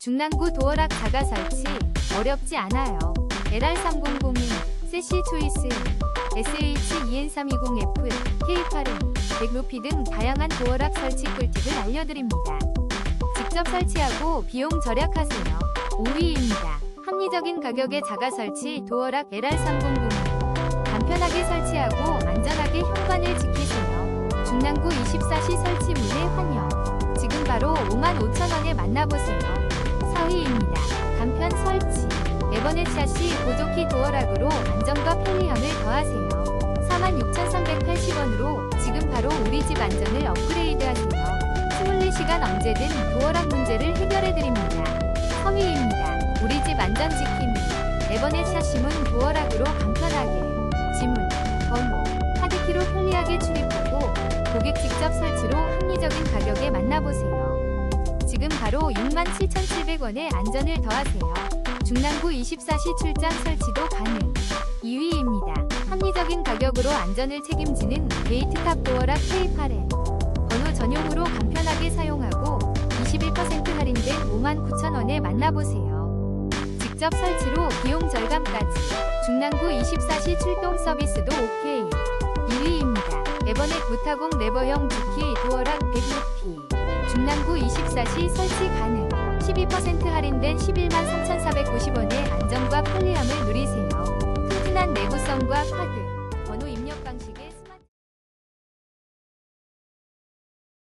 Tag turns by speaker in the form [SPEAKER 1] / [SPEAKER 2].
[SPEAKER 1] 중랑구 도어락 자가 설치 어렵지 않아요. LR3001, 세시 초이스, SH2N320F, K8N, 백루피 등 다양한 도어락 설치 꿀팁을 알려드립니다. 직접 설치하고 비용 절약하세요. 5위입니다. 합리적인 가격의 자가 설치 도어락 LR3001 간편하게 설치하고 안전하게 현관을 지키세요. 중랑구 24시 설치문에 환영. 지금 바로 55,000원에 만나보세요. 4위입니다. 간편 설치. 에버넷 샷시 보조키 도어락으로 안정과 편리함을 더하세요. 46,380원으로 지금 바로 우리 집 안전을 업그레이드하세요. 24시간 언제든 도어락 문제를 해결해드립니다. 3위입니다. 우리 집 안전 지킴이. 에버넷 샷 시문 도어락으로 간편하게. 지문, 번호, 카드키로 편리하게 출입하고 고객 직접 설치로 합리적인 가격에 만나보세요. 지금 바로 67,700원에 안전을 더하세요. 중랑구 24시 출장 설치도 가능. 2위입니다. 합리적인 가격으로 안전을 책임지는 게이트탑 도어락 K8N. 번호 전용으로 간편하게 사용하고 21% 할인된 59,000원에 만나보세요. 직접 설치로 비용 절감까지. 중랑구 24시 출동 서비스도 OK. 2위입니다. 에버넷 무타공 레버형 주키 도어락 100루피. 중랑구 24시 설치 가능. 12% 할인된 11만 3,490원의 안정과 편리함을 누리세요. 튼튼한 내구성과 카드.